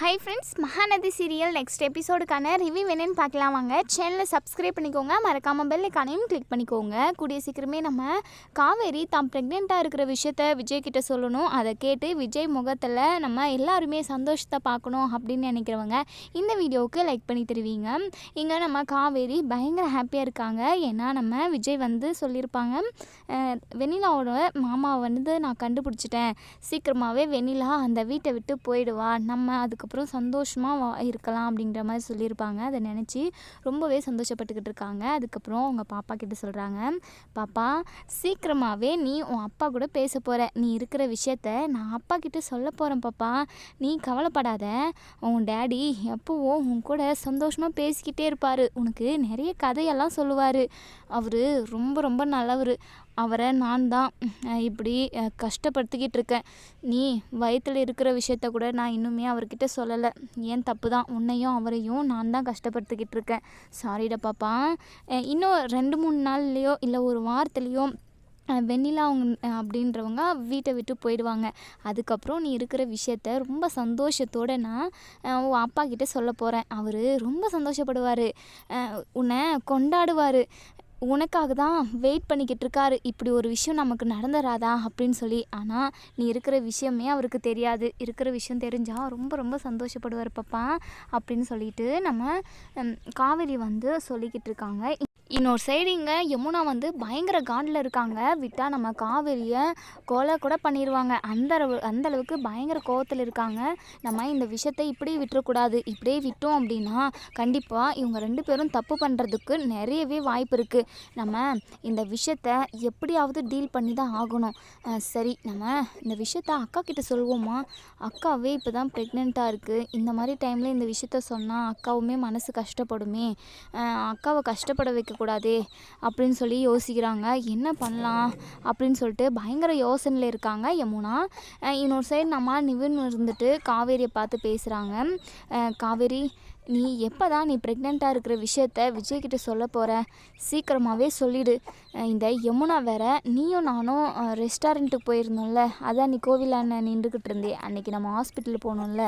Hi friends Mahanadi serial next எபிசோடுக்கான review என்னன்னு பார்க்கலாம் வாங்க. சேனலை சப்ஸ்கிரைப் பண்ணிக்கோங்க. மறக்காமல் பெல் கனையும் கிளிக் பண்ணிக்கோங்க. கூடிய சீக்கிரமே நம்ம காவேரி தான் ப்ரெக்னெண்ட்டாக இருக்கிற விஷயத்த விஜய் கிட்ட சொல்லணும். அதை கேட்டு விஜய் முகத்தில் நம்ம எல்லாருமே சந்தோஷத்தை பார்க்கணும் அப்படின்னு நினைக்கிறவங்க இந்த வீடியோவுக்கு லைக் பண்ணி தருவீங்க. இங்கே நம்ம காவேரி பயங்கர ஹாப்பியாக இருக்காங்க. ஏன்னா நம்ம விஜய் வந்து சொல்லியிருப்பாங்க வெனிலாவோட வெண்ணிலாவோட மாமாவை வந்து நான் கண்டுபிடிச்சிட்டேன். சீக்கிரமாகவே வெண்ணிலா அந்த வீட்டை விட்டு போயிடுவா. நம்ம அதுக்கு அதுக்கப்புறம் சந்தோஷமாக இருக்கலாம் அப்படிங்கிற மாதிரி சொல்லியிருப்பாங்க. அதை நினச்சி ரொம்பவே சந்தோஷப்பட்டுக்கிட்டு இருக்காங்க. அதுக்கப்புறம் அவங்க பாப்பா கிட்ட சொல்கிறாங்க பாப்பா சீக்கிரமாகவே நீ உன் அப்பா கூட பேச போகிற நீ இருக்கிற விஷயத்த நான் அப்பா கிட்ட சொல்ல போகிறேன் பாப்பா. நீ கவலைப்படாத. உன் டேடி எப்போவும் உன் கூட சந்தோஷமாக பேசிக்கிட்டே இருப்பார். உனக்கு நிறைய கதையெல்லாம் சொல்லுவார். அவர் ரொம்ப ரொம்ப நல்லவர். அவரை நான் தான் இப்படி கஷ்டப்படுத்திக்கிட்டு இருக்கேன். நீ வயிற்றில் இருக்கிற விஷயத்த கூட நான் இன்னுமே அவர்கிட்ட சொல்லலை. ஏன் தப்பு தான்? உன்னையும் அவரையும் நான் தான் கஷ்டப்படுத்திக்கிட்டு இருக்கேன். சாரிடா பாப்பா. இன்னும் ரெண்டு மூணு நாள்லேயோ இல்லை ஒரு வாரத்துலேயோ வெண்ணிலா அவங்க அப்படின்றவங்க வீட்டை விட்டு போயிடுவாங்க. அதுக்கப்புறம் நீ இருக்கிற விஷயத்த ரொம்ப சந்தோஷத்தோடு நான் உன் அப்பா கிட்டே சொல்ல போகிறேன் அவர் ரொம்ப சந்தோஷப்படுவார். உன்னை கொண்டாடுவார். உனக்காக தான் வெயிட் பண்ணிக்கிட்டு இருக்காரு. இப்படி ஒரு விஷயம் நமக்கு நடந்துராதா அப்படின்னு சொல்லி. ஆனால் நீ இருக்கிற விஷயமே அவருக்கு தெரியாது. இருக்கிற விஷயம் தெரிஞ்சால் ரொம்ப ரொம்ப சந்தோஷப்படுவார் பாப்பா அப்படின்னு சொல்லிட்டு நம்ம காவேரி வந்து சொல்லிக்கிட்டு இருக்காங்க. இன்னொரு சைடு இங்கே யமுனா வந்து பயங்கர காண்டில் இருக்காங்க. விட்டால் நம்ம காவேரியை கொலை கூட பண்ணிடுவாங்க அந்த அளவு அந்த அளவுக்கு பயங்கர கோவத்தில் இருக்காங்க. நம்ம இந்த விஷயத்தை இப்படியே விட்டுறக்கூடாது. இப்படியே விட்டோம் அப்படின்னா கண்டிப்பாக இவங்க ரெண்டு பேரும் தப்பு பண்ணுறதுக்கு நிறையவே வாய்ப்பு இருக்குது நம்ம இந்த விஷயத்த எப்படியாவது டீல் பண்ணி தான் ஆகணும் சரி நம்ம இந்த விஷயத்த அக்கா கிட்ட சொல்லுவோமா அக்காவே இப்போ தான் ப்ரெக்னெண்ட்டாக இருக்குது இந்த மாதிரி டைமில் இந்த விஷயத்த சொன்னால் அக்காவுமே மனசு கஷ்டப்படுமே. அக்காவை கஷ்டப்பட வைக்க இருக்கக்கூடாது அப்படின்னு சொல்லி யோசிக்கிறாங்க. என்ன பண்ணலாம் அப்படின்னு சொல்லிட்டு பயங்கர யோசனையில் இருக்காங்க யமுனா. இன்னொரு சைடு நம்ம நிவின் இருந்துட்டு காவேரியை பார்த்து பேசுகிறாங்க காவேரி நீ எப்போ தான் நீ ப்ரெக்னெண்ட்டாக இருக்கிற விஷயத்த விஜய்கிட்ட சொல்ல போகிற சீக்கிரமாகவே சொல்லிடு. இந்த யமுனா வேற நீயும் நானும் ரெஸ்டாரண்ட்டுக்கு போயிருந்தோம்ல. அதான் நீ கோவிலான நின்றுக்கிட்டு இருந்தே. அன்றைக்கி நம்ம ஹாஸ்பிட்டல் போனோம்ல.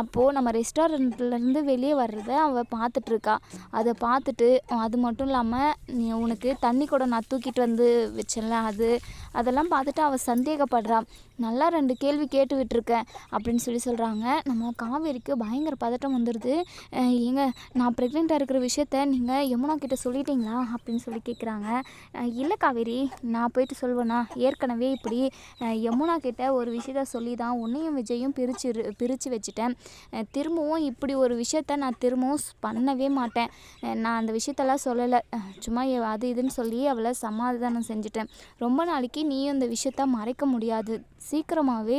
அப்போது நம்ம ரெஸ்டாரண்ட்லேருந்து வெளியே வர்றத அவள் பார்த்துட்ருக்கா அதை பார்த்துட்டு அது மட்டும் இல்லாமல் நீ உனக்கு தண்ணி கூட நான் தூக்கிட்டு வந்து வச்சேன்ல அது. அதெல்லாம் பார்த்துட்டு அவள் சந்தேகப்படுறான் நல்லா ரெண்டு கேள்வி கேட்டு விட்டுருக்கேன் அப்படின்னு சொல்லி சொல்கிறாங்க நம்ம காவேரிக்கு பயங்கர பதட்டம் வந்துடுது ஏங்க நான் ப்ரெக்னெண்ட்டாக இருக்கிற விஷயத்த நீங்கள் யமுனா கிட்ட சொல்லிட்டீங்களா? அப்படின்னு சொல்லி கேட்குறாங்க இல்லை காவேரி நான் போயிட்டு சொல்வேண்ணா ஏற்கனவே இப்படி யமுனா கிட்ட ஒரு விஷயத்த சொல்லி தான் உன்னையும் விஜயும் பிரிச்சு பிரித்து வச்சுட்டேன். திரும்பவும் இப்படி ஒரு விஷயத்த நான் திரும்பவும் பண்ணவே மாட்டேன். நான் அந்த விஷயத்தெல்லாம் சொல்லலை. சும்மா அது இதுன்னு சொல்லி அவளை சமாதானம் செஞ்சுட்டேன். ரொம்ப நாளைக்கு நீயும் இந்த விஷயத்த மறைக்க முடியாது. சீக்கிரமாகவே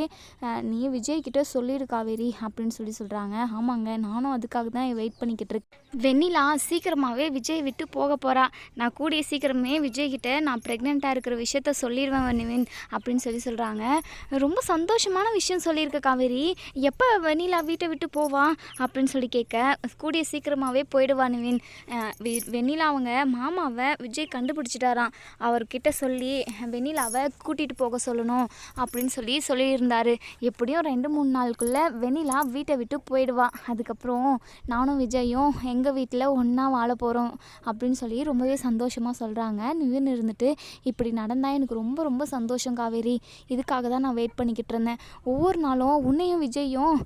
நீ விஜய்கிட்ட சொல்லிடு காவேரி அப்படின்னு சொல்லி சொல்கிறாங்க ஆமாங்க நானும் அதுக்காக தான் வெயிட் பண்ணிக்கிட்டு இருக்கேன். வெண்ணிலா சீக்கிரமாகவே விஜய் விட்டு போக போகிறா நான் கூடிய சீக்கிரமே விஜய்கிட்ட நான் ப்ரெக்னெண்ட்டாக இருக்கிற விஷயத்த சொல்லிடுவேன் வன்னிவின் அப்படின்னு சொல்லி சொல்கிறாங்க ரொம்ப சந்தோஷமான விஷயம் சொல்லியிருக்க காவேரி. எப்போ வெண்ணிலா வீட்டை விட்டு போவா? அப்படின்னு சொல்லி கேட்க கூடிய சீக்கிரமாகவே போயிடுவா நிவின் வெ- வெண்ணிலா அவங்க மாமாவை விஜய் கண்டுபிடிச்சிட்டாராம். அவர்கிட்ட சொல்லி வெண்ணிலாவை கூட்டிகிட்டு போக சொல்லணும் அப்படின்னு சொல்லி சொல்லியிருந்தார். எப்படியும் ரெண்டு மூணு நாளுக்குள்ளே வெண்ணிலா வீட்டை விட்டு போயிடுவா. அதுக்கப்புறம் நானும் விஜயும் எங்கள் வீட்டில் ஒன்றா வாழ போகிறோம் அப்படின்னு சொல்லி ரொம்பவே சந்தோஷமாக சொல்கிறாங்க நிவின் இருந்துட்டு இப்படி நடந்தால் எனக்கு ரொம்ப ரொம்ப சந்தோஷம் காவேரி. இதுக்காக தான் நான் வெயிட் பண்ணிக்கிட்டு இருந்தேன். ஒவ்வொரு நாளும் உன்னையும் விஜயும்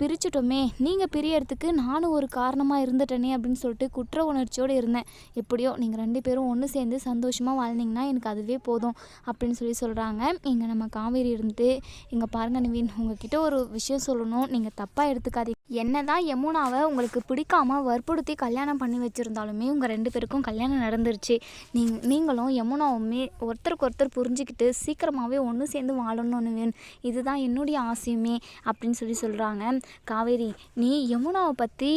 பிரிச்சுட்டோமே. நீங்கள் பிரியறதுக்கு நானும் ஒரு காரணமாக இருந்துட்டேனே அப்படின்னு சொல்லிட்டு குற்ற உணர்ச்சியோடு இருந்தேன். எப்படியோ நீங்கள் ரெண்டு பேரும் ஒன்று சேர்ந்து சந்தோஷமாக வாழ்ந்தீங்கன்னா எனக்கு அதுவே போதும் அப்படின்னு சொல்லி சொல்கிறாங்க இங்கே நம்ம காவேரி இருந்து இங்கே பாருங்க நிவின் உங்ககிட்ட ஒரு விஷயம் சொல்லணும். நீங்கள் தப்பாக எடுத்துக்காதீங்க. என்ன தான் யமுனாவை உங்களுக்கு பிடிக்காம வற்புறுத்தி கல்யாணம் பண்ணி வச்சுருந்தாலுமே உங்கள் ரெண்டு பேருக்கும் கல்யாணம் நடந்துருச்சு. நீங் நீங்களும் யமுனாவுமே ஒருத்தருக்கு ஒருத்தர் புரிஞ்சுக்கிட்டு சீக்கிரமாகவே ஒன்று சேர்ந்து வாழணும் நிவின். இதுதான் என்னுடைய ஆசையுமே அப்படின்னு சொல்லி சொல்கிறாங்க காவேரி நீ யமுனாவை பற்றி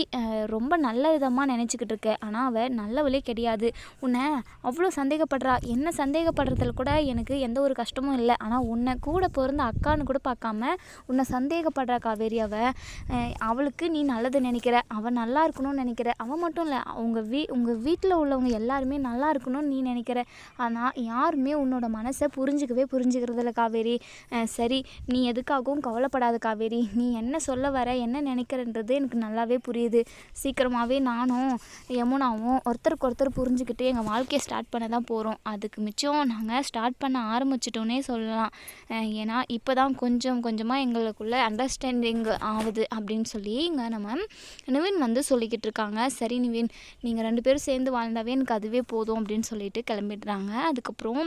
ரொம்ப நல்ல விதமாக நினச்சிக்கிட்டு இருக்க. ஆனால் அவள் நல்லவளே கிடையாது. உன்னை அவ்வளோ சந்தேகப்படுறா. என்ன சந்தேகப்படுறதுல கூட எனக்கு எந்த ஒரு கஷ்டமும் இல்லை. ஆனால் உன்னை கூட பிறந்த அக்கான்னு கூட பார்க்காம உன்னை சந்தேகப்படுற காவேரி அவ. அவளுக்கு நீ நல்லது நினைக்கிற அவள் நல்லா இருக்கணும்னு நினைக்கிற. அவள் மட்டும் இல்லை உங்கள் வீ உங்கள் வீட்டில் உள்ளவங்க எல்லாருமே நல்லா இருக்கணும்னு நீ நினைக்கிற. ஆனால் யாருமே உன்னோட மனசை புரிஞ்சுக்கவே புரிஞ்சுக்கிறதில்ல காவேரி. சரி நீ எதுக்காகவும் கவலைப்படாத காவேரி. நீ என்ன சொல்ல வர என்ன நினைக்கிறன்றது எனக்கு நல்லாவே புரியுது. சீக்கிரமாகவே நானும் யமுனாவும் ஒருத்தருக்கு ஒருத்தர் புரிஞ்சுக்கிட்டு எங்கள் வாழ்க்கையை ஸ்டார்ட் பண்ண தான் போகிறோம் அதுக்கு மிச்சம் நாங்கள் ஸ்டார்ட் பண்ண ஆரம்பிச்சிட்டோன்னே சொல்லலாம். ஏன்னா இப்போ தான் கொஞ்சம் கொஞ்சமாக எங்களுக்குள்ளே அண்டர்ஸ்டாண்டிங் ஆகுது அப்படின்னு சொல்லி இங்கே நம்ம நிவின் வந்து சொல்லிக்கிட்டு இருக்காங்க. சரி நிவின் நீங்கள் ரெண்டு பேரும் சேர்ந்து வாழ்ந்தாவே எனக்கு அதுவே போதும் அப்படின்னு சொல்லிட்டு கிளம்பிடுறாங்க. அதுக்கப்புறம்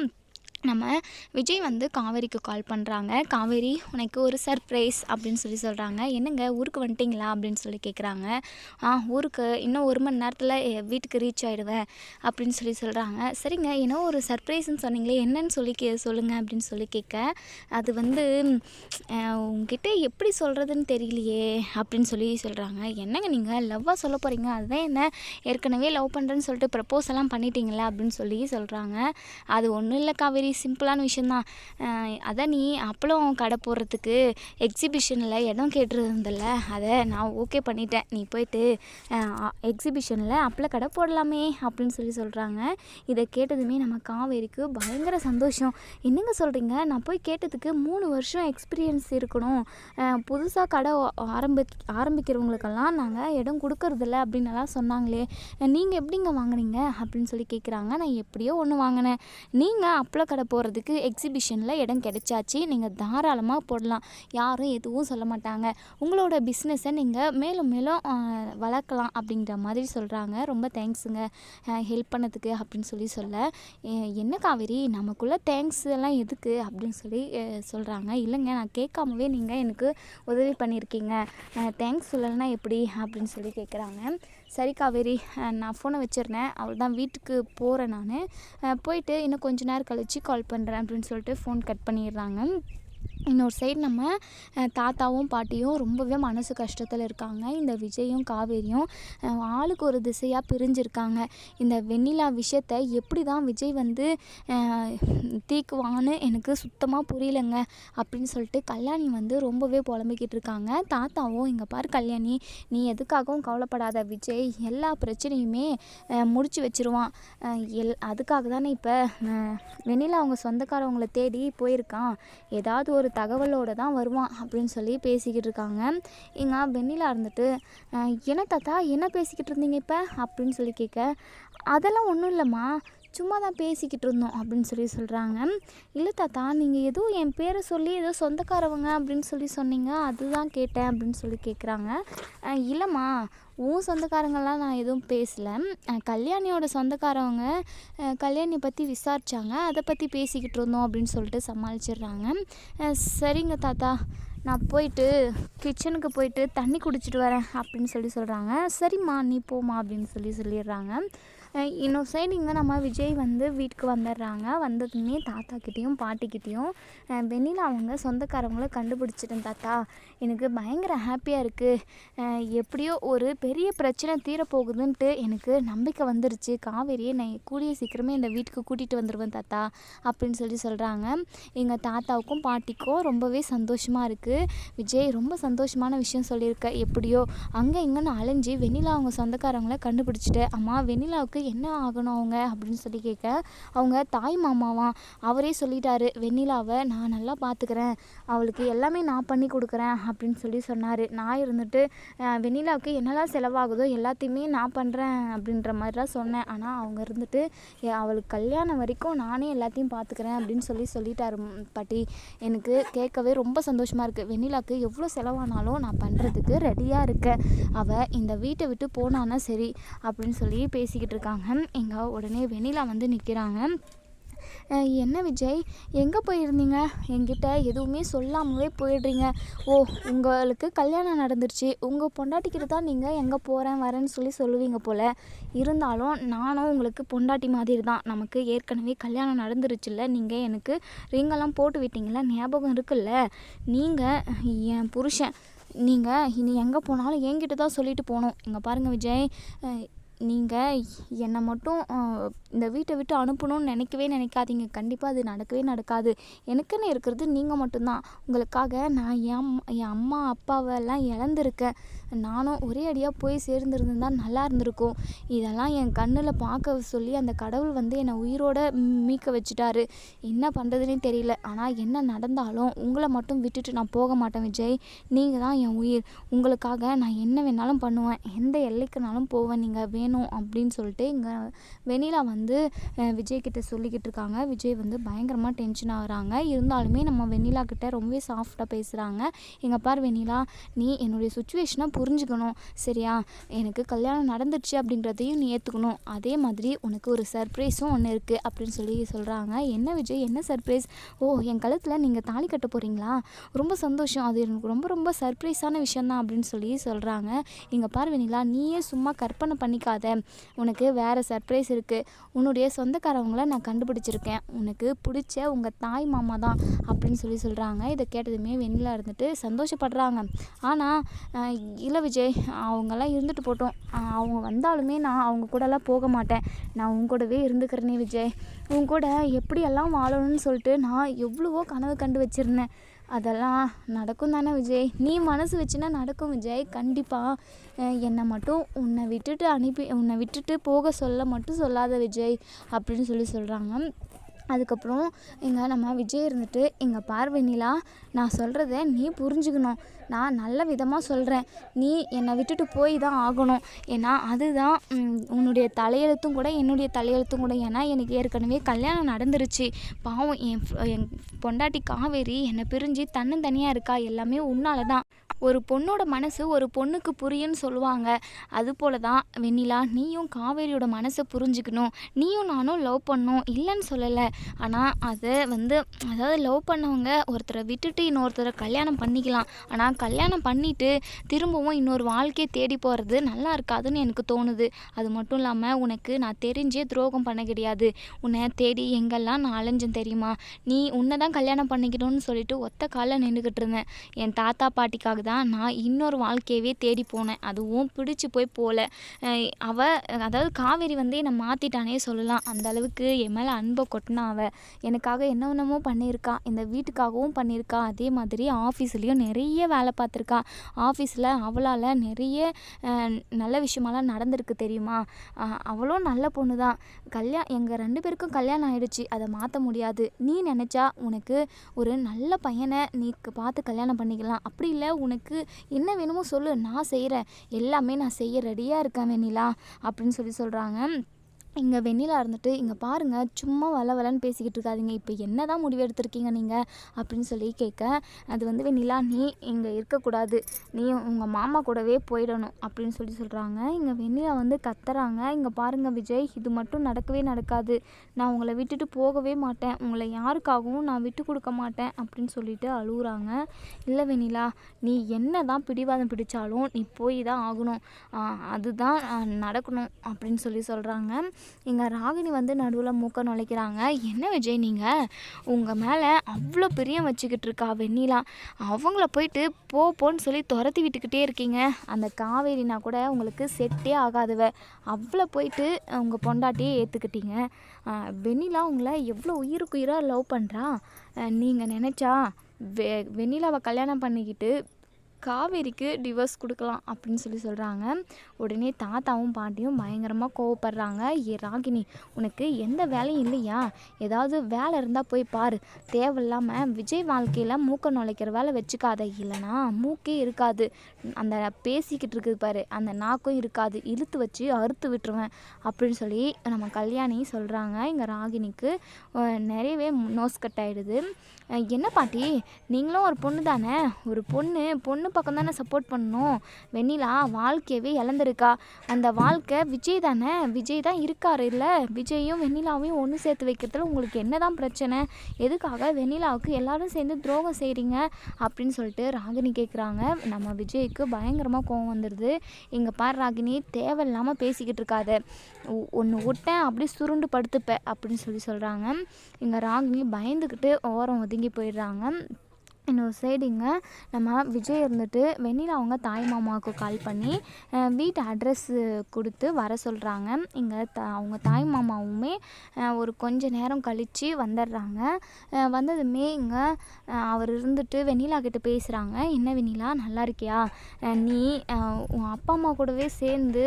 நம்ம விஜய் வந்து காவேரிக்கு கால் பண்ணுறாங்க காவேரி உனக்கு ஒரு சர்ப்ரைஸ் அப்படின்னு சொல்லி சொல்கிறாங்க என்னங்க ஊருக்கு வந்துட்டிங்களா? அப்படின்னு சொல்லி கேட்குறாங்க ஆ ஊருக்கு. இன்னும் ஒரு மணி நேரத்தில் வீட்டுக்கு ரீச் ஆகிடுவேன் அப்படின்னு சொல்லி சொல்கிறாங்க சரிங்க ஏன்னா ஒரு சர்ப்ரைஸ்ன்னு சொன்னீங்களே என்னன்னு சொல்லி கே சொல்லுங்கள் அப்படின்னு சொல்லி கேட்க. அது வந்து உங்ககிட்ட எப்படி சொல்கிறதுன்னு தெரியலையே அப்படின்னு சொல்லி சொல்கிறாங்க என்னங்க நீங்கள் லவ்வாக சொல்ல போகிறீங்க அதுதான் என்ன? ஏற்கனவே லவ் பண்ணுறேன்னு சொல்லிட்டு ப்ரப்போஸ் எல்லாம் பண்ணிட்டீங்களா? அப்படின்னு சொல்லி சொல்கிறாங்க அது ஒன்றும் இல்லை காவேரி சிம்பிளான விஷயந்தான் அதான் நீ அப்பளம் கடை போடுறதுக்கு எக்ஸிபிஷனில் இடம் கேட்டிருந்தல அதை நான் ஓகே பண்ணிட்டேன். நீ போயிட்டு எக்ஸிபிஷனில் அப்பள கடை போடலாமே அப்படின்னு சொல்லி சொல்கிறாங்க இதை கேட்டதுமே நம்ம காவேரிக்கு பயங்கர சந்தோஷம். என்னங்க சொல்கிறீங்க நான் போய் கேட்டதுக்கு மூணு வருஷம் எக்ஸ்பீரியன்ஸ் இருக்கணும். புதுசாக கடை ஆரம்பி ஆரம்பிக்கிறவங்களுக்கெல்லாம் நாங்கள் இடம் கொடுக்கறதில்ல அப்படின்னு எல்லாம் சொன்னாங்களே. நீங்கள் எப்படிங்க வாங்குனீங்க? அப்படின்னு சொல்லி கேட்குறாங்க நான் எப்படியோ ஒன்று வாங்கினேன். நீங்கள் அப்பள கடை போகிறதுக்கு எக்ஸிபிஷனில் இடம் கிடைச்சாச்சு. நீங்கள் தாராளமாக போடலாம். யாரும் எதுவும் சொல்ல மாட்டாங்க. உங்களோட பிஸ்னஸை நீங்கள் மேலும் மேலும் வளர்க்கலாம் அப்படிங்கிற மாதிரி சொல்கிறாங்க ரொம்ப தேங்க்ஸுங்க ஹெல்ப் பண்ணதுக்கு அப்படின்னு சொல்லி சொல்ல. என்ன காவேரி? நமக்குள்ளே தேங்க்ஸ் எல்லாம் எதுக்கு? அப்படின்னு சொல்லி சொல்கிறாங்க இல்லைங்க நான் கேட்காமவே நீங்கள் எனக்கு உதவி பண்ணியிருக்கீங்க. தேங்க்ஸ் சொல்லலைன்னா எப்படி? அப்படின்னு சொல்லி கேட்குறாங்க சரி காவேரி நான் ஃபோனை வச்சிருந்தேன். அவள் தான் வீட்டுக்கு போகிறேன் நான். போயிட்டு இன்னும் கொஞ்ச நேரம் கழித்து கால் பண்ணுறேன் அப்படின்னு சொல்லிட்டு ஃபோன் கட் பண்ணிடுறாங்க. இன்னொரு சைடு நம்ம தாத்தாவும் பாட்டியும் ரொம்பவே மனசு கஷ்டத்தில் இருக்காங்க. இந்த விஜயும் காவேரியும் ஆளுக்கு ஒரு திசையாக பிரிஞ்சிருக்காங்க. இந்த வெண்ணிலா விஷயத்தை எப்படி தான் விஜய் வந்து தீக்குவான்னு எனக்கு சுத்தமாக புரியலைங்க அப்படின்னு சொல்லிட்டு கல்யாணி வந்து ரொம்பவே புலம்பிக்கிட்டு இருக்காங்க. தாத்தாவும் இங்கே பாரு கல்யாணி நீ எதுக்காகவும் கவலைப்படாத விஜய். எல்லா பிரச்சனையுமே முடிச்சு வச்சிருவான். எல் அதுக்காக தானே இப்போ வெண்ணிலா அவங்க சொந்தக்காரவங்களை தேடி போயிருக்கான். ஏதாவது ஒரு தகவலோட தான் வருவான் அப்படின்னு சொல்லி பேசிக்கிட்டு இருக்காங்க. இங்கே வெண்ணிலா இருந்துட்டு என்ன தாத்தா என்ன பேசிக்கிட்டு இருந்தீங்க இப்போ? அப்படின்னு சொல்லி கேட்க அதெல்லாம் ஒன்றும் இல்லைம்மா. சும்மா தான் பேசிக்கிட்டு இருந்தோம் அப்படின்னு சொல்லி சொல்கிறாங்க இல்லை தாத்தா நீங்கள் ஏதோ என் பேரை சொல்லி ஏதோ சொந்தக்காரவங்க அப்படின்னு சொல்லி சொன்னீங்க. அதுதான் கேட்டேன் அப்படின்னு சொல்லி கேட்குறாங்க இல்லைம்மா உன் சொந்தக்காரங்கள்லாம் நான் எதுவும் பேசலை. கல்யாணியோட சொந்தக்காரவங்க கல்யாணியை பற்றி விசாரிச்சாங்க. அதை பற்றி பேசிக்கிட்டு இருந்தோம் அப்படின்னு சொல்லிட்டு சமாளிச்சிடுறாங்க. சரிங்க தாத்தா. நான் போயிட்டு கிச்சனுக்கு போயிட்டு தண்ணி குடிச்சிட்டு வரேன் அப்படின்னு சொல்லி சொல்கிறாங்க சரிம்மா நீ போம்மா அப்படின்னு சொல்லி சொல்லிடுறாங்க. இன்னொரு சைடு இங்கே நம்ம விஜய் வந்து வீட்டுக்கு வந்துடுறாங்க வந்ததுமே தாத்தாக்கிட்டேயும் பாட்டிக்கிட்டேயும் வெண்ணிலா அவங்க சொந்தக்காரவங்கள கண்டுபிடிச்சிட்டேன் தாத்தா. எனக்கு பயங்கர ஹாப்பியாக இருக்குது எப்படியோ ஒரு பெரிய பிரச்சனை தீரப்போகுதுன்ட்டு எனக்கு நம்பிக்கை வந்துருச்சு. காவேரியை நான் கூடிய சீக்கிரமே இந்த வீட்டுக்கு கூட்டிகிட்டு வந்துடுவேன் தாத்தா அப்படின்னு சொல்லி சொல்கிறாங்க எங்கள் தாத்தாவுக்கும் பாட்டிக்கும் ரொம்பவே சந்தோஷமாக இருக்குது விஜய் ரொம்ப சந்தோஷமான விஷயம் சொல்லியிருக்க. எப்படியோ அங்கே இங்கேன்னு அலைஞ்சு வெண்ணிலா அவங்க சொந்தக்காரங்கள கண்டுபிடிச்சிட்டு அம்மா வெண்ணிலாவுக்கு என்ன ஆகணும் அவங்க? அப்படின்னு சொல்லி கேட்க அவங்க தாய் மாமாவாம். அவரே சொல்லிட்டாரு வெண்ணிலாவை நான் நல்லா பார்த்துக்கிறேன் அவளுக்கு எல்லாமே நான் பண்ணி கொடுக்குறேன். அப்படின்னு சொல்லி சொன்னார். நான் இருந்துட்டு வெண்ணிலாவுக்கு என்னெல்லாம் செலவாகுதோ எல்லாத்தையுமே நான் பண்ணுறேன் அப்படின்ற மாதிரிலாம் சொன்னேன். ஆனால் அவங்க இருந்துட்டு அவளுக்கு கல்யாணம் வரைக்கும் நானே எல்லாத்தையும் பார்த்துக்கிறேன் அப்படின்னு சொல்லி சொல்லிட்டாரு பாட்டி. எனக்கு கேட்கவே ரொம்ப சந்தோஷமாக இருக்குது வெண்ணிலாவுக்கு எவ்வளோ செலவானாலும் நான் பண்ணுறதுக்கு ரெடியாக இருக்கேன். அவள் இந்த வீட்டை விட்டு போனான்னா சரி அப்படின்னு சொல்லி பேசிக்கிட்டு இருக்காங்க. எங்கள் உடனே வெண்ணிலா வந்து நிற்கிறாங்க. என்ன விஜய்? எங்கே போயிருந்தீங்க? என்கிட்ட எதுவுமே சொல்லாமலே போயிடுறீங்க. ஓ உங்களுக்கு கல்யாணம் நடந்துருச்சு. உங்கள் பொண்டாட்டிக்கிட்ட தான் நீங்கள் எங்கே போகிறேன் வரேன்னு சொல்லி சொல்லுவீங்க போல். இருந்தாலும் நானும் உங்களுக்கு பொண்டாட்டி மாதிரி தான். நமக்கு ஏற்கனவே கல்யாணம் நடந்துருச்சுல்ல. நீங்கள் எனக்கு ரிங்கெல்லாம் போட்டு விட்டீங்களா ஞாபகம் இருக்குல்ல? நீங்கள் என் புருஷன் நீங்கள் இனி எங்கே போனாலும் என்கிட்ட தான் சொல்லிட்டு போகணும். இங்கே பாருங்கள் விஜய். நீங்கள் என்னை மட்டும் இந்த வீட்டை விட்டு அனுப்பணும்னு நினைக்கவே நினைக்காதீங்க. கண்டிப்பாக அது நடக்கவே நடக்காது. எனக்குன்னு இருக்கிறது நீங்கள் மட்டும்தான். உங்களுக்காக நான் என் அம்மா- என் அம்மா அப்பாவெல்லாம் இழந்திருக்கேன். நானும் ஒரே அடியாக போய் சேர்ந்துருந்தா நல்லா இருந்திருக்கும். இதெல்லாம் என் கண்ணில் பார்க்க சொல்லி அந்த கடவுள் வந்து என்னை உயிரோட மீக்க வச்சுட்டாரு. என்ன பண்ணுறதுனே தெரியல. ஆனால் என்ன நடந்தாலும் உங்களை மட்டும் விட்டுட்டு நான் போக மாட்டேன் விஜய். நீங்கள் தான் என் உயிர். உங்களுக்காக நான் என்ன வேணாலும் பண்ணுவேன். எந்த எல்லைக்குனாலும் போவேன். நீங்கள் வேணும் அப்படின்னு சொல்லிட்டு இங்கே வெண்ணிலா வந்து வந்து விஜய் கிட்ட சொல்லிக்கிட்டு இருக்காங்க. விஜய் வந்து பயங்கரமாக டென்ஷன் ஆகுறாங்க. இருந்தாலுமே நம்ம வெண்ணிலா கிட்ட ரொம்பவே சாஃப்டாக பேசுகிறாங்க எங்கள் பார் வெண்ணிலா நீ என்னுடைய சுச்சுவேஷனை புரிஞ்சுக்கணும். சரியா? எனக்கு கல்யாணம் நடந்துடுச்சு அப்படின்றதையும் நீ ஏற்றுக்கணும் அதே மாதிரி உனக்கு ஒரு சர்ப்ரைஸும் ஒன்று இருக்குது அப்படின்னு சொல்லி சொல்கிறாங்க என்ன விஜய்? என்ன சர்ப்ரைஸ் ஓ என் கழுத்தில் நீங்கள் தாலி கட்ட போகிறீங்களா ரொம்ப சந்தோஷம். அது எனக்கு ரொம்ப ரொம்ப சர்ப்ரைஸான விஷயந்தான் அப்படின்னு சொல்லி சொல்கிறாங்க எங்கள் பார் வெண்ணிலா நீயே சும்மா கற்பனை பண்ணிக்காத. உனக்கு வேறு சர்ப்ரைஸ் இருக்குது உன்னுடைய சொந்தக்காரவங்கள நான் கண்டுபிடிச்சிருக்கேன். உனக்கு பிடிச்ச உங்கள் தாய் மாமா தான் அப்படின்னு சொல்லி சொல்கிறாங்க இதை கேட்டதுமே வெண்ணிலா இருந்துட்டு சந்தோஷப்படுறாங்க. ஆனால் இல்லை விஜய் அவங்கெல்லாம் இருந்துட்டு போட்டோம். அவங்க வந்தாலுமே நான் அவங்க கூடலாம் போக மாட்டேன். நான் உன் கூடவே இருந்துக்கிறேனே விஜய். உன் கூட எப்படியெல்லாம் வாழணும்னு சொல்லிட்டு நான் எவ்வளவோ கனவு கண்டு வச்சுருந்தேன். அதெல்லாம் நடக்கும் தானே விஜய்? நீ மனசு வச்சுன்னா நடக்கும் விஜய் கண்டிப்பாக என்னை மட்டும் உன்னை விட்டுட்டு அனுப்பி உன்னை விட்டுட்டு போக சொல்ல மட்டும் சொல்லாத விஜய் அப்படின்னு சொல்லி சொல்கிறாங்க அதுக்கப்புறம் இங்கே நம்ம விஜய் இருந்துட்டு எங்கள் பார்வை நிலா நான் சொல்கிறத நீ புரிஞ்சுக்கணும். நான் நல்ல விதமாக சொல்கிறேன் நீ என்னை விட்டுட்டு போய் தான் ஆகணும். ஏன்னா அதுதான் உன்னுடைய தலையெழுத்தும் கூட என்னுடைய தலையெழுத்தும் கூட. ஏன்னா எனக்கு ஏற்கனவே கல்யாணம் நடந்துருச்சு. பாவம் என் என் பொண்டாட்டி காவேரி என்னை பிரிஞ்சு தன்னந்தனியாக இருக்கா? எல்லாமே உன்னால தான். ஒரு பொண்ணோட மனசு ஒரு பொண்ணுக்கு புரியும்னு சொல்லுவாங்க. அதுபோல தான் வெண்ணிலா நீயும் காவேரியோட மனசை புரிஞ்சுக்கணும். நீயும் நானும் லவ் பண்ணோம். இல்லைன்னு சொல்லலை. ஆனால் அதை வந்து அதாவது லவ் பண்ணவங்க ஒருத்தரை விட்டுட்டு இன்னொருத்தரை கல்யாணம் பண்ணிக்கலாம். ஆனால் கல்யாணம் பண்ணிட்டு திரும்பவும் இன்னொரு வாழ்க்கையை தேடி போகிறது நல்லா இருக்காதுன்னு எனக்கு தோணுது. அது மட்டும் இல்லாமல் உனக்கு நான் தெரிஞ்சே துரோகம் பண்ண கிடையாது. உன்னை தேடி எங்கெல்லாம் நான் அலைஞ்சேன் தெரியுமா? நீ உன்னை தான் கல்யாணம் பண்ணிக்கணும்னு சொல்லிட்டு ஒத்த காலில் நின்றுக்கிட்டு இருந்தேன். என் தாத்தா பாட்டிக்காக தான் நான் இன்னொரு வாழ்க்கையவே தேடி போனேன். அதுவும் பிடிச்சி போய் போகல அவ அதாவது காவேரி வந்து என்னை மாற்றிட்டானே சொல்லலாம். அந்த அளவுக்கு என் மேலே அன்பை கொட்டினா அவள் எனக்காக என்னென்னமோ பண்ணியிருக்கா. இந்த வீட்டுக்காகவும் பண்ணியிருக்கா. அதே மாதிரி ஆஃபீஸ்லேயும் நிறைய வேலை பார்த்துருக்கா. ஆஃபீஸில் அவளால் நிறைய நல்ல விஷயமெல்லாம் நடந்திருக்கு தெரியுமா? அவளும் நல்ல பொண்ணு தான். கல்யாணம் எங்கள் ரெண்டு பேருக்கும் கல்யாணம் ஆயிடுச்சு. அதை மாற்ற முடியாது. நீ நினச்சா உனக்கு ஒரு நல்ல பையனை நீ க- பார்த்து கல்யாணம் பண்ணிக்கலாம். அப்படி இல்லை உனக்கு என்ன வேணுமோ சொல்லு. நான் செய்கிறேன் எல்லாமே நான் செய்ய ரெடியாக இருக்கேன் வெண்ணிலா அப்படின்னு சொல்லி சொல்கிறாங்க இங்கே வெண்ணிலா இருந்துட்டு இங்கே பாருங்கள் சும்மா வள வளன்னு பேசிக்கிட்டு இருக்காதீங்க. இப்போ என்ன தான் முடிவு எடுத்திருக்கீங்க நீங்கள் அப்படின்னு சொல்லி கேட்க அது வந்து வெண்ணிலா நீ இங்கே இருக்கக்கூடாது. நீ உங்கள் மாமா கூடவே போயிடணும். அப்படின்னு சொல்லி சொல்கிறாங்க இங்கே வெண்ணிலா வந்து கத்துறாங்க. இங்கே பாருங்கள் விஜய் இது மட்டும் நடக்கவே நடக்காது. நான் உங்களை விட்டுட்டு போகவே மாட்டேன். உங்களை யாருக்காகவும் நான் விட்டு கொடுக்க மாட்டேன். அப்படின்னு சொல்லிட்டு அழுகுறாங்க. இல்லை வெண்ணிலா நீ என்ன தான் பிடிவாதம் பிடிச்சாலும் நீ போய் தான் ஆகணும். அதுதான் நடக்கணும். அப்படின்னு சொல்லி சொல்கிறாங்க இங்கே ராகினி வந்து நடுவில் மூக்க நுழைக்கிறாங்க. என்ன விஜய் நீங்கள் உங்கள் மேலே அவ்வளோ பிரியம் வச்சுக்கிட்டு இருக்கா வெண்ணிலா. அவங்கள போயிட்டு போ போன்னு சொல்லி துரத்தி விட்டுக்கிட்டே இருக்கீங்க. அந்த காவேரினா கூட உங்களுக்கு செட்டே ஆகாதவ. அவ்வளோ போயிட்டு உங்கள் பொண்டாட்டியே ஏற்றுக்கிட்டீங்க வெண்ணிலா உங்களை எவ்வளோ உயிருக்கு உயிராக லவ் பண்ணுறா நீங்கள் நினச்சா வெ வெண்ணிலாவை கல்யாணம் பண்ணிக்கிட்டு காவேரிக்கு டிவோர்ஸ் கொடுக்கலாம் அப்படின்னு சொல்லி சொல்கிறாங்க உடனே தாத்தாவும் பாட்டியும் பயங்கரமாக கோவப்படுறாங்க. ஏ ராகினி உனக்கு எந்த வேலையும் இல்லையா? ஏதாவது வேலை இருந்தால் போய் பாரு. தேவையில்லாமல் விஜய் வாழ்க்கையில் மூக்க நுழைக்கிற வேலை வச்சுக்காத. இல்லைனா மூக்கே இருக்காது. அந்த பேசிக்கிட்டு இருக்குது பாரு. அந்த நாக்கும் இருக்காது. இழுத்து வச்சு அறுத்து விட்டுருவேன். அப்படின்னு சொல்லி நம்ம கல்யாணி சொல்கிறாங்க இங்கே ராகினிக்கு நிறையவே நோஸ் கட் ஆகிடுது என்ன பாட்டி? நீங்களும் ஒரு பொண்ணு தானே? ஒரு பொண்ணு பொண்ணு பக்கம் தானே சப்போர்ட் பண்ணணும். வெண்ணிலா வாழ்க்கையவே இழந்திருக்கா. அந்த வாழ்க்கை விஜய் தானே? விஜய் தான் இருக்காரு இல்லை? விஜயும் வெண்ணிலாவையும் ஒன்று சேர்த்து வைக்கிறதுல உங்களுக்கு என்ன தான் பிரச்சனை? எதுக்காக வெண்ணிலாவுக்கு எல்லாரும் சேர்ந்து துரோகம் செய்கிறீங்க அப்படின்னு சொல்லிட்டு ராகினி கேட்குறாங்க நம்ம விஜய்க்கு பயங்கரமாக கோவம் வந்துடுது இங்கே பாரு ராகினி தேவையில்லாமல் பேசிக்கிட்டு இருக்காத. ஒன்று விட்டேன் அப்படியே சுருண்டு படுத்துப்பேன் அப்படின்னு சொல்லி சொல்கிறாங்க இங்கே ராகினி பயந்துக்கிட்டு ஓரம் ஒதுங்கி மயங்கி போயிடுறாங்க. இன்னொரு சைடுங்க நம்ம விஜய் இருந்துட்டு வெண்ணிலா அவங்க தாய் மாமாவுக்கு கால் பண்ணி வீட்டு அட்ரஸ் கொடுத்து வர சொல்கிறாங்க இங்கே த அவங்க தாய் மாமாவுமே ஒரு கொஞ்ச நேரம் கழித்து வந்துடுறாங்க. வந்ததுமே இங்கே அவர் இருந்துட்டு வெண்ணிலா கிட்டே பேசுகிறாங்க என்ன வெண்ணிலா நல்லா இருக்கியா? நீ உன் அப்பா அம்மா கூடவே சேர்ந்து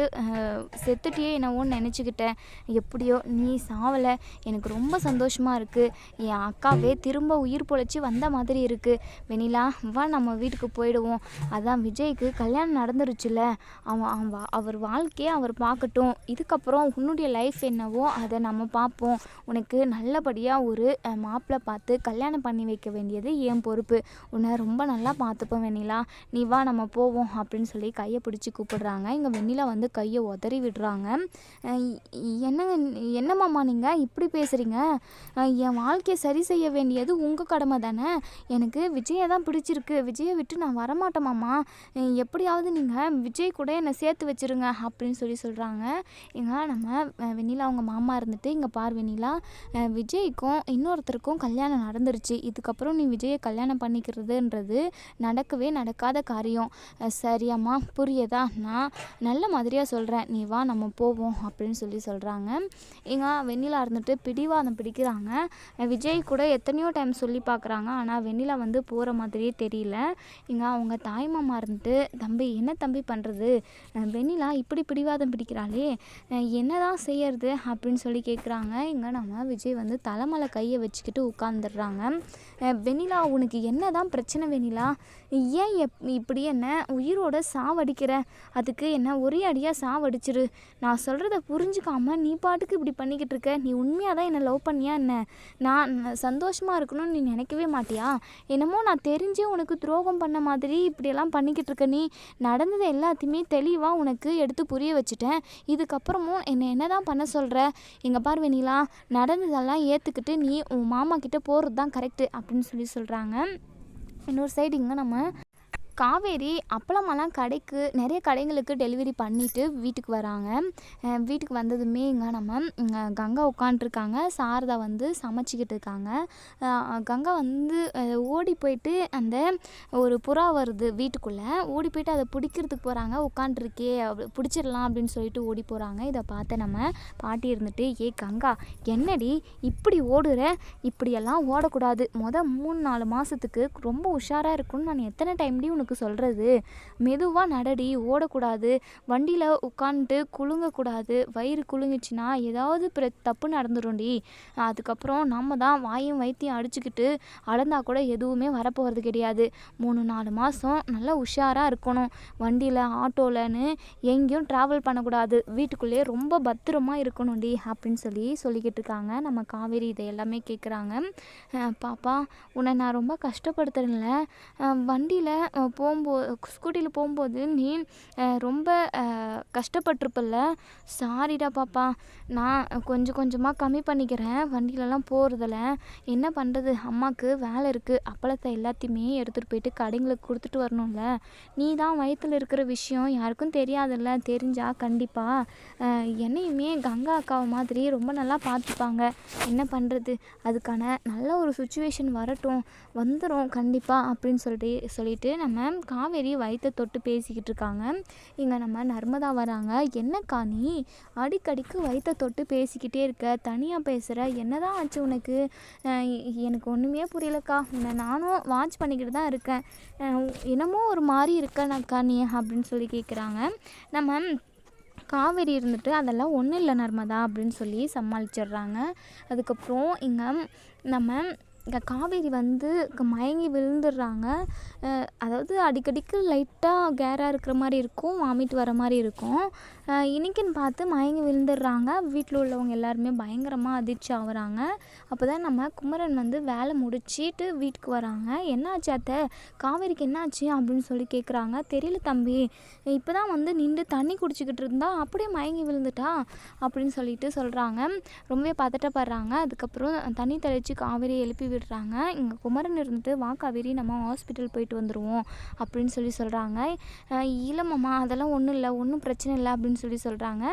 செத்துட்டியே என்னவோன்னு நினச்சிக்கிட்டேன் எப்படியோ நீ சாவலை. எனக்கு ரொம்ப சந்தோஷமாக இருக்குது என் அக்காவே திரும்ப உயிர் பொழைச்சி வந்த மாதிரி இருக்குது வெண்ணிலா வா நம்ம வீட்டுக்கு போயிடுவோம். அதான் விஜய்க்கு கல்யாணம் நடந்துருச்சுல. அவன் அவன் வா- அவர் வாழ்க்கையை அவர் பார்க்கட்டும். இதுக்கப்புறம் உன்னுடைய லைஃப் என்னவோ அதை நம்ம பார்ப்போம். உனக்கு நல்லபடியாக ஒரு அஹ், மாப்பிள்ளை பார்த்து கல்யாணம் பண்ணி வைக்க வேண்டியது என் பொறுப்பு. உன்னை ரொம்ப நல்லா பார்த்துப்பேன் வெண்ணிலா நீ வா நம்ம போவோம் அப்படின்னு சொல்லி கையை பிடிச்சி கூப்பிடுறாங்க. இங்கே வெண்ணிலா வந்து கையை உதறி விடுறாங்க. என்னங்க என்னம்மாம்மா நீங்கள் இப்படி பேசுகிறீங்க என் வாழ்க்கையை சரி செய்ய வேண்டியது உங்கள் கடமை தானே? எனக்கு விஜயை தான் பிடிச்சிருக்கு. விஜயை விட்டு நான் வரமாட்டேமாம்மா. எப்படியாவது நீங்கள் விஜய் கூட என்னை சேர்த்து வச்சிருங்க அப்படின்னு சொல்லி சொல்கிறாங்க ஏங்க நம்ம வெண்ணிலா அவங்க மாமா இருந்துட்டு இங்கே பார் வெண்ணிலா. விஜய்க்கும் இன்னொருத்தருக்கும் கல்யாணம் நடந்துருச்சு. இதுக்கப்புறம் நீ விஜயை கல்யாணம் பண்ணிக்கிறதுன்றது நடக்கவே நடக்காத காரியம். சரியாம்மா புரியுதா? நான் நல்ல மாதிரியாக சொல்கிறேன் நீ வா நம்ம போவோம் அப்படின்னு சொல்லி சொல்கிறாங்க ஏங்க வெண்ணிலா இருந்துட்டு பிடிவாதம் பிடிக்கிறாங்க. விஜய் கூட எத்தனையோ டைம் சொல்லி பார்க்குறாங்க ஆனால் வெண்ணிலா வந்து போகிற மாதிரியே தெரியல. இங்கே அவங்க தாய்மாமா இருந்துட்டு தம்பி என்ன தம்பி பண்ணுறது வெண்ணிலா இப்படி பிடிவாதம் பிடிக்கிறாளே. என்ன தான் செய்யறது? அப்படின்னு சொல்லி கேட்குறாங்க இங்கே நம்ம விஜய் வந்து தலைமலை கையை வச்சுக்கிட்டு உட்காந்துடுறாங்க வெண்ணிலா உனக்கு என்ன தான் பிரச்சனை வெண்ணிலா? ஏன் எப் இப்படி என்ன? உயிரோட சாவடிக்கிற? அதுக்கு என்ன ஒரே அடியாக சாவடிச்சிரு. நான் சொல்கிறத புரிஞ்சுக்காமல் நீ பாட்டுக்கு இப்படி பண்ணிக்கிட்டு இருக்க. நீ உண்மையாக தான் என்னை லவ் பண்ணியா என்ன? நான் சந்தோஷமாக இருக்கணும்னு நீ நினைக்கவே மாட்டியா? என்னமோ நான் தெரிஞ்சே உனக்கு துரோகம் பண்ண மாதிரி இப்படியெல்லாம் பண்ணிக்கிட்டு இருக்க. நீ நடந்தது எல்லாத்தையுமே தெளிவாக உனக்கு எடுத்து புரிய வச்சுட்டேன். இதுக்கப்புறமும் என்னை என்ன தான் பண்ண சொல்கிற எங்கள் பார் வெண்ணிலா நடந்ததெல்லாம் ஏற்றுக்கிட்டு நீ உன் மாமா கிட்டே போகிறது தான் கரெக்டு அப்படின்னு சொல்லி சொல்கிறாங்க இன்னொரு சைடு இங்கே நம்ம காவேரி அப்பளமெல்லாம் கடைக்கு நிறைய கடைங்களுக்கு டெலிவரி பண்ணிவிட்டு வீட்டுக்கு வராங்க. வீட்டுக்கு வந்ததுமே இங்கே நம்ம கங்கா உட்காண்ட்ருக்காங்க சாரதா வந்து சமைச்சிக்கிட்டு இருக்காங்க. கங்கா வந்து ஓடி போயிட்டு அந்த ஒரு புறா வருது வீட்டுக்குள்ளே. ஓடி போயிட்டு அதை பிடிக்கிறதுக்கு போகிறாங்க உட்காண்ட்ருக்கே பிடிச்சிடலாம் அப்படின்னு சொல்லிட்டு ஓடி போகிறாங்க இதை பார்த்து நம்ம பாட்டி இருந்துட்டு ஏ கங்கா என்னடி இப்படி ஓடுற? இப்படியெல்லாம் ஓடக்கூடாது. மொதல் மூணு நாலு மாதத்துக்கு ரொம்ப உஷாராக இருக்கும்னு நான் எத்தனை டைம்லேயும் உனக்கு சொல்கிறது மெதுவாக நடடி ஓடக்கூடாது. வண்டியில் உட்காந்துட்டு குலுங்கக்கூடாது. வயிறு குலுங்கிச்சுன்னா ஏதாவது பிர தப்பு நடந்துடும்டி அதுக்கப்புறம் நம்ம தான் வாயும் வைத்தியம் அடிச்சுக்கிட்டு அளந்தா கூட எதுவுமே வரப்போகிறது கிடையாது. மூணு நாலு மாதம் நல்லா உஷாராக இருக்கணும். வண்டியில் ஆட்டோலன்னு எங்கேயும் ட்ராவல் பண்ணக்கூடாது. வீட்டுக்குள்ளேயே ரொம்ப பத்திரமா இருக்கணும்டி அப்படின்னு சொல்லி சொல்லிக்கிட்டு இருக்காங்க. நம்ம காவேரி இதை எல்லாமே கேட்குறாங்க பாப்பா உன்னை நான் ரொம்ப கஷ்டப்படுத்துறேன்ல. வண்டியில் போகும்போது ஸ்கூட்டியில் போகும்போது நீ ரொம்ப கஷ்டப்பட்டிருப்பில்ல? கஷ்டப்பட்டிருப்பல்ல சாரிடா பாப்பா. நான் கொஞ்சம் கொஞ்சமாக கம்மி பண்ணிக்கிறேன். வண்டியிலலாம் போகிறதில்ல என்ன பண்ணுறது அம்மாவுக்கு வேலை இருக்குது அப்பளத்தை எல்லாத்தையுமே எடுத்துகிட்டு போயிட்டு கடைங்களுக்கு கொடுத்துட்டு வரணும்ல. நீ தான் வயிற்றில் இருக்கிற விஷயம் யாருக்கும் தெரியாதுல்ல. தெரிஞ்சால் கண்டிப்பாக என்னையுமே கங்கா அக்காவை மாதிரி ரொம்ப நல்லா பார்த்துப்பாங்க என்ன பண்ணுறது அதுக்கான நல்ல ஒரு சுச்சுவேஷன் வரட்டும். வந்துடும் கண்டிப்பாக அப்படின்னு சொல்லிட்டு சொல்லிட்டு நம்ம காவேரி வயிற்ற தொட்டு பேசிக்கிட்டு இருக்காங்க. இங்கே நம்ம நர்மதா வராங்க. என்னக்கா நீ அடிக்கடிக்கு வயிற்ற தொட்டு பேசிக்கிட்டே இருக்க. தனியாக பேசுகிற என்னதான் ஆச்சு உனக்கு? எனக்கு ஒன்றுமே புரியலக்கா. உன்னை நானும் வாட்ச் பண்ணிக்கிட்டு தான் இருக்கேன். என்னமோ ஒரு மாதிரி இருக்கேனாக்கா நீ அப்படின்னு சொல்லி கேட்குறாங்க நம்ம காவேரி இருந்துட்டு அதெல்லாம் ஒன்றும் இல்லை நர்மதா அப்படின்னு சொல்லி சமாளிச்சிடுறாங்க. அதுக்கப்புறம் இங்கே நம்ம இங்கே காவேரி வந்து மயங்கி விழுந்துடுறாங்க. அதாவது அடிக்கடிக்கு லைட்டாக கேராக இருக்கிற மாதிரி இருக்கும் வாமிட் வர மாதிரி இருக்கும். இன்னைக்குன்னு பார்த்து மயங்கி விழுந்துடுறாங்க. வீட்டில் உள்ளவங்க எல்லாருமே பயங்கரமாக அதிர்ச்சி ஆகுறாங்க. அப்போ தான் நம்ம குமரன் வந்து வேலை முடிச்சிட்டு வீட்டுக்கு வராங்க. என்னாச்சு அத்தை? காவேரிக்கு என்னாச்சு? அப்படின்னு சொல்லி கேட்குறாங்க தெரியல தம்பி. இப்போ தான் வந்து நின்று தண்ணி குடிச்சிக்கிட்டு இருந்தா அப்படியே மயங்கி விழுந்துட்டா? அப்படின்னு சொல்லிட்டு சொல்கிறாங்க ரொம்பவே பதட்டப்படுறாங்க. அதுக்கப்புறம் தண்ணி தெளித்து காவேரி எழுப்பி விடுறாங்க. இங்கே குமரன் இருந்துட்டு வா காவேரி நம்ம ஹாஸ்பிட்டல் போயிட்டு வந்துடுவோம் அப்படின்னு சொல்லி சொல்கிறாங்க இல்லை அதெல்லாம் ஒன்றும் இல்லை ஒன்றும் பிரச்சனை இல்லை அப்படின்னு சொல்லி சொல்கிறாங்க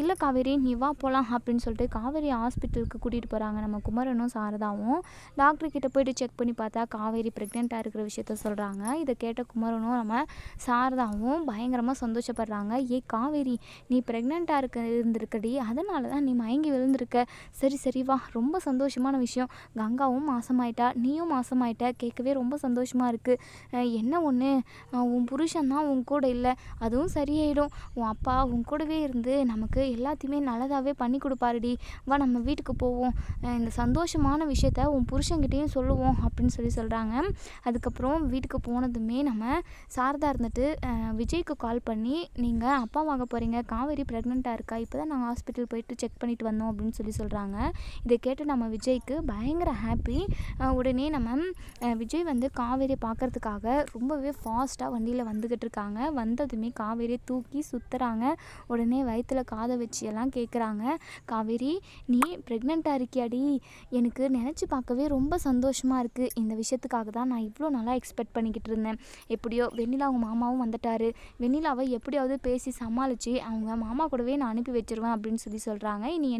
இல்லை காவேரி நீ வா போகலாம் அப்படின்னு சொல்லிட்டு காவேரி ஹாஸ்பிட்டலுக்கு கூட்டிகிட்டு போகிறாங்க நம்ம குமரனும் சாரதாவும். டாக்டர் கிட்டே போயிட்டு செக் பண்ணி பார்த்தா காவேரி ப்ரெக்னெண்ட்டாக இருக்கிற விஷயத்த சொல்கிறாங்க இதை கேட்ட குமரனும் நம்ம சாரதாவும் பயங்கரமாக சந்தோஷப்படுறாங்க. ஏ காவேரி நீ ப்ரெக்னெண்ட்டாக இருக்க இருந்திருக்கடி அதனால தான் நீ மயங்கி விழுந்திருக்க. சரி சரி வா. ரொம்ப சந்தோஷமான விஷயம். கங்காவும் மாசமாயிட்டா நீயும் மாசமாயிட்ட கேட்கவே ரொம்ப சந்தோஷமாக இருக்குது என்ன ஒன்று உன் புருஷன் தான் உன் கூட இல்லை. அதுவும் சரியாயிடும். உன் அப்பா உன் கூடவே இருந்து நமக்கு எல்லாத்தையுமே நல்லதாகவே பண்ணி கொடுப்பாருடி. வா நம்ம வீட்டுக்கு போவோம். இந்த சந்தோஷமான விஷயத்த உன் புருஷங்கிட்டேயும் சொல்லுவோம் அப்படின்னு சொல்லி சொல்கிறாங்க அதுக்கப்புறம் வீட்டுக்கு போனதுமே நம்ம சாரதா இருந்துட்டு விஜய்க்கு கால் பண்ணி நீங்கள் அப்பா வாங்க போகிறீங்க காவேரி ப்ரெக்னெண்ட்டாக இருக்கா? இப்போ தான் நாங்கள் ஹாஸ்பிட்டல் போயிட்டு செக் பண்ணிட்டு வந்தோம் அப்படின்னு சொல்லி சொல்கிறாங்க இதை கேட்டு நம்ம விஜய்க்கு பயங்கர ஹாப்பி உடனே நம்ம விஜய் வந்து காவேரியை பார்க்கறதுக்காக ரொம்பவே ஃபாஸ்ட்டாக வண்டியில் வந்துக்கிட்டு இருக்காங்க. வந்ததுமே காவேரியை தூக்கி சுற்றுறாங்க உடனே வயிற்றில் காதை வச்சு எல்லாம் கேட்குறாங்க காவேரி நீ ப்ரெக்னெண்ட்டாக இருக்கியாடி? எனக்கு நினச்சி பார்க்கவே ரொம்ப சந்தோஷமாக இருக்குது இந்த விஷயத்துக்காக தான் நான் இவ்வளோ நல்லா எக்ஸ்பெக்ட் பண்ணிக்கிட்டு இருந்தேன். எப்படியோ வெண்ணிலா அவங்க மாமாவும் வந்துட்டாரு. வெண்ணிலாவை எப்படியாவது பேசி சமாளித்து அவங்க மாமா கூடவே நான் அனுப்பி வச்சிருவேன் அப்படின்னு சொல்லி சொல்கிறாங்க இனி என்ன